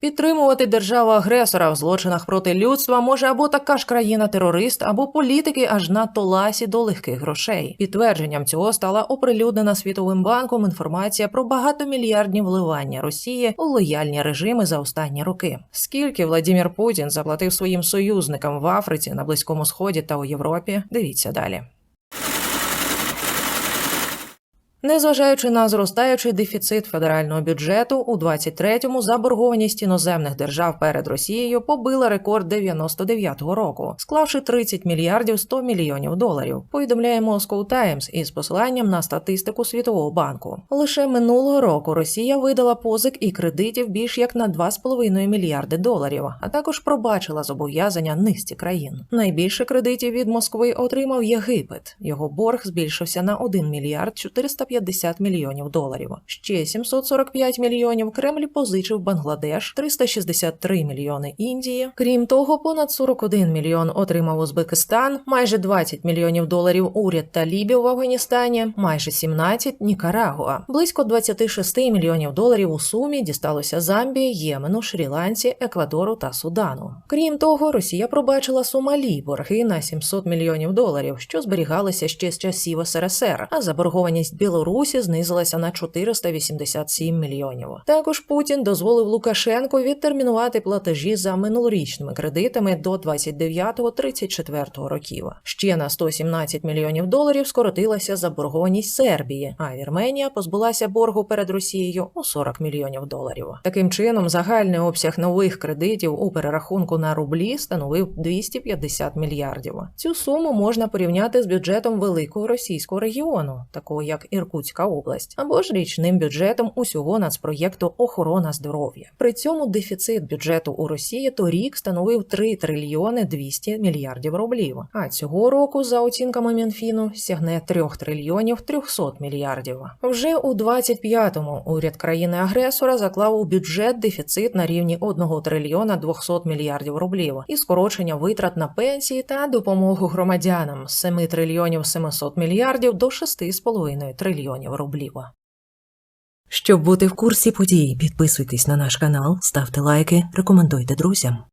Підтримувати державу агресора в злочинах проти людства може або така ж країна-терорист, або політики аж надто ласі до легких грошей. Підтвердженням цього стала оприлюднена Світовим банком інформація про багатомільярдні вливання Росії у лояльні режими за останні роки. Скільки Владімір Путін заплатив своїм союзникам в Африці, на Близькому Сході та у Європі? Дивіться далі. Незважаючи на зростаючий дефіцит федерального бюджету, у 23-му заборгованість іноземних держав перед Росією побила рекорд 99-го року, склавши 30 мільярдів 100 мільйонів доларів. Повідомляє Moscow Times із посиланням на статистику Світового банку. Лише минулого року Росія видала позик і кредитів більш як на 2,5 мільярди доларів, а також пробачила зобов'язання низці країн. Найбільше кредитів від Москви отримав Єгипет. Його борг збільшився на 1 мільярд 450 мільйонів доларів. Ще 745 мільйонів Кремль позичив Бангладеш, 363 мільйони Індії. Крім того, понад 41 мільйон отримав Узбекистан, майже 20 мільйонів доларів уряд талібів в Афганістані, майже 17 – Нікарагуа. Близько 26 мільйонів доларів у сумі дісталося Замбії, Ємену, Шрі-Ланці, Еквадору та Судану. Крім того, Росія пробачила Сомалі борги на 700 мільйонів доларів, що зберігалися ще з часів СРСР, а заборгованість Білорусі знизилася на 487 мільйонів. Також Путін дозволив Лукашенку відтермінувати платежі за минулорічними кредитами до 29-34 років. Ще на 117 мільйонів доларів скоротилася заборгованість Сербії, а Вірменія позбулася боргу перед Росією у 40 мільйонів доларів. Таким чином, загальний обсяг нових кредитів у перерахунку на рублі становив 250 мільярдів. Цю суму можна порівняти з бюджетом великого російського регіону, такого як Іркутська область, або ж річним бюджетом усього нацпроєкту охорона здоров'я. При цьому дефіцит бюджету у Росії торік становив 3 трильйони 200 мільярдів рублів. А цього року, за оцінками Мінфіну, сягне 3 трильйонів 300 мільярдів. Вже у 25-му уряд країни-агресора заклав у бюджет дефіцит на рівні 1 трильйона 200 мільярдів рублів і скорочення витрат на пенсії та допомогу громадянам з 7 трильйонів 700 мільярдів до 6,5 трильйонів рублів. Щоб бути в курсі подій, підписуйтесь на наш канал, ставте лайки, рекомендуйте друзям.